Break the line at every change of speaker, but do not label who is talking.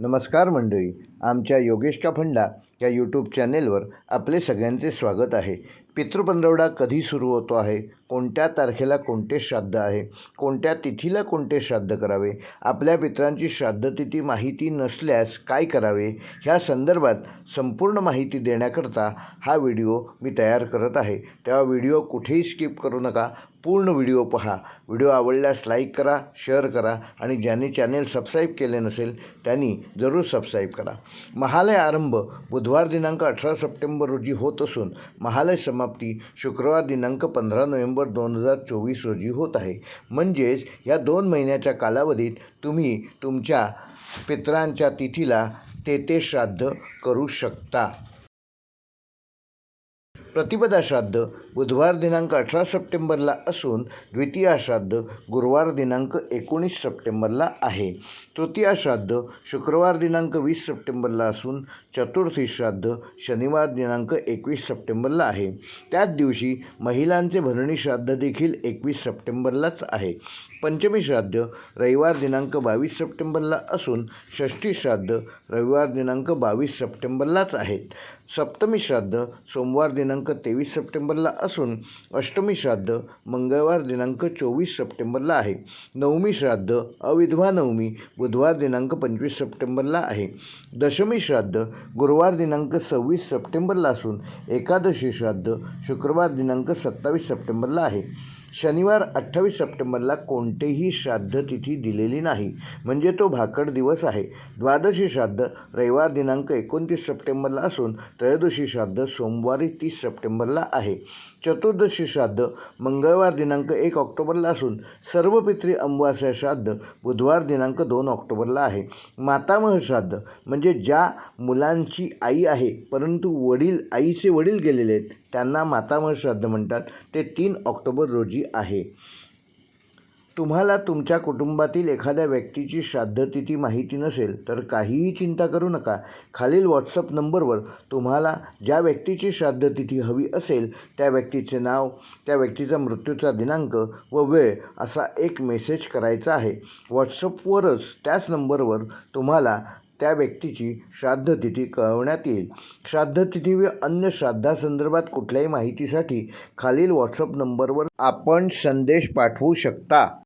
नमस्कार मंडळी आमच्या योगेश का फंडा या यूट्यूब चॅनेलवर आपले सगळ्यांचे स्वागत आहे. पितृपंधरवडा कधी सुरू होतो आहे? कोणत्या तारखेला कोणते श्राद्ध आहे? कोणत्या तिथीला कोणते श्राद्ध करावे? आपल्या पित्रांची श्राद्धतिथी माहिती नसल्यास काय करावे? ह्या संदर्भात संपूर्ण माहिती देण्याकरता हा व्हिडिओ मी तयार करत आहे. तेव्हा व्हिडिओ कुठेही स्किप करू नका. पूर्ण व्हिडिओ पहा. व्हिडिओ आवडल्यास लाईक करा शेअर करा आणि ज्यांनी चॅनेल सबस्क्राईब केले नसेल त्यांनी जरूर सबस्क्राईब करा. महालय आरंभ बुधवार दिनांक अठरा सप्टेंबर रोजी होत असून महालय समाप्ती शुक्रवार दिनांक पंधरा नोव्हेंबर दोन हजार चोवीस रोजी होत आहे. म्हणजेच या दोन महिन्याच्या कालावधीत तुम्ही तुमच्या पित्रांच्या तिथीला ते ते श्राद्ध करू शकता. प्रतिपदा श्राद्ध बुधवार दिनांक अठरा सप्टेंबरला असून द्वितीया श्राद्ध गुरुवार दिनांक एकोणीस सप्टेंबरला आहे. तृतीया श्राद्ध शुक्रवार दिनांक वीस सप्टेंबरला असून चतुर्थी श्राद्ध शनिवार दिनांक एकवीस सप्टेंबरला आहे. त्याच दिवशी महिलांचे भरणी श्राद्ध देखील एकवीस सप्टेंबरलाच आहे. पंचमी श्राद्ध रविवार दिनांक बावीस सप्टेंबरला असून षष्ठी श्राद्ध रविवार दिनांक बावीस सप्टेंबरलाच आहेत सप्तमी श्राद्ध सोमवार दिनांक तेवीस सप्टेंबरला असून अष्टमी श्राद्ध मंगळवार दिनांक चोवीस सप्टेंबरला आहे. नवमी श्राद्ध अविधवा नवमी बुधवार दिनांक पंचवीस सप्टेंबरला आहे. दशमी श्राद्ध गुरुवार दिनांक सव्वीस सप्टेंबरला असून एकादशी श्राद्ध शुक्रवार दिनांक सत्तावीस सप्टेंबरला आहे. शनिवार अठ्ठावीस सप्टेंबरला कोणतेही श्राद्ध तिथी दिलेली नाही. म्हणजे तो भाकड दिवस आहे. द्वादशी श्राद्ध रविवार दिनांक एकोणतीस सप्टेंबरला असून त्रयोदशी श्राद्ध सोमवारी तीस सप्टेंबरला आहे. चतुर्दशी श्राद्ध मंगळवार दिनांक एक ऑक्टोबरला असून सर्व पित्री अमावास्या श्राद्ध बुधवार दिनांक दोन ऑक्टोबरला आहे. मातामह श्राद्ध म्हणजे ज्या मुलांची आई आहे परंतु वडील आईचे वडील गेलेले आहेत त्यांना मातामह श्राद्ध म्हणतात. ते तीन ऑक्टोबर रोजी आहे. तुम्हाला तुमच्या कुटुंबातील एखाद्या व्यक्तीची श्राद्धतिथी माहिती नसेल तर काहीही चिंता करू नका. खालील व्हॉट्सअप नंबरवर तुम्हाला ज्या व्यक्तीची श्राद्धतिथी हवी असेल त्या व्यक्तीचे नाव त्या व्यक्तीचा मृत्यूचा दिनांक व वेळ असा एक मेसेज करायचा आहे. व्हॉट्सअपवरच त्याच नंबरवर तुम्हाला त्या व्यक्तीची श्राद्धतिथी कळवण्यात येईल. श्राद्धतिथी व अन्य श्राद्धासंदर्भात कुठल्याही माहितीसाठी खालील व्हॉट्सअप नंबरवर आपण संदेश पाठवू शकता.